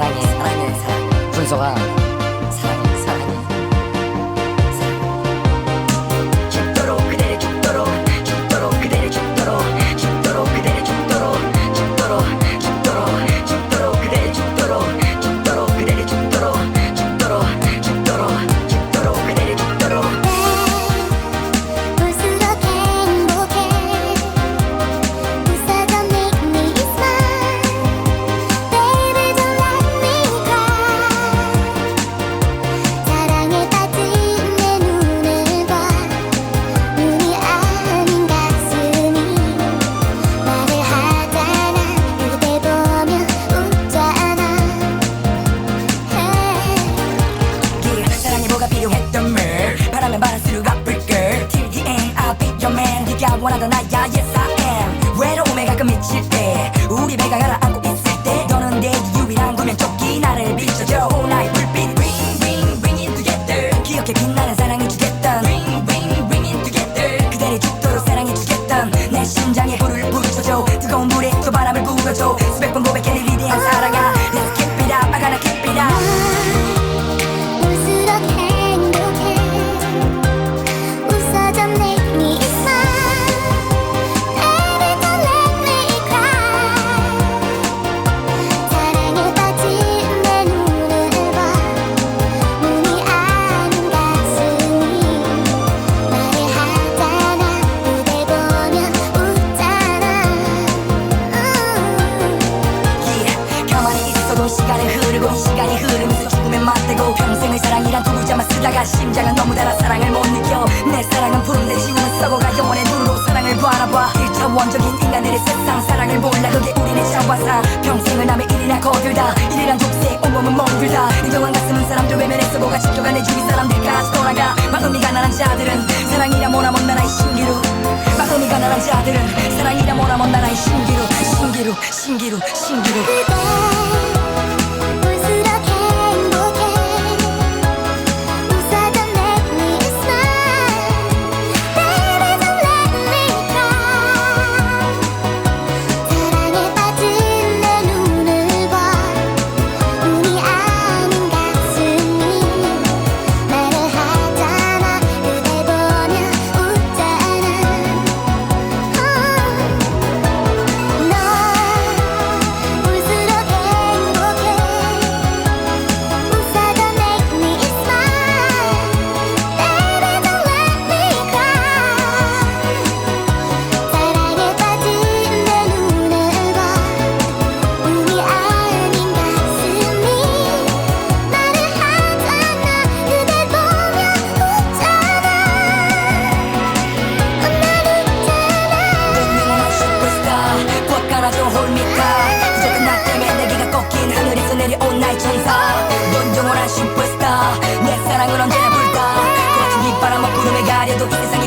사랑해 사랑해 사랑 분석아 나야 yes I am 외로움에 가끔 미칠 때 우리 배가 가라 평생을 사랑이란 두 글자만 쓰다가 심장은 너무 달아 사랑을 못 느껴. 내 사랑은 푸른 내 지우는 썩어가 영원의 눈으로 사랑을 바라봐. 일차원적인 인간들의 세상 사랑을 몰라. 그게 우리네 자화상 평생을 남의 일이나 거들다. 일이란 독세 온몸은 멍들다. 인정한 가슴은 사람들 외면에 썩어가 지켜가 내 주위 사람들까지 돌아가. 마음이 가난한 자들은 사랑이라 뭐라면 나라의 신기루. 마음이 가난한 자들은 사랑이라 뭐라면 나라의 신기루. 신기루 신기루 신기루 나라도 홀미카. 부족한 나 때문에 내게가 꺾인 하늘에서 내려온 나의 천사. 넌 영원한 슈퍼스타. 내 사랑은 언제나 불다 거친 빗바람 먹구름에 가려도 이 세상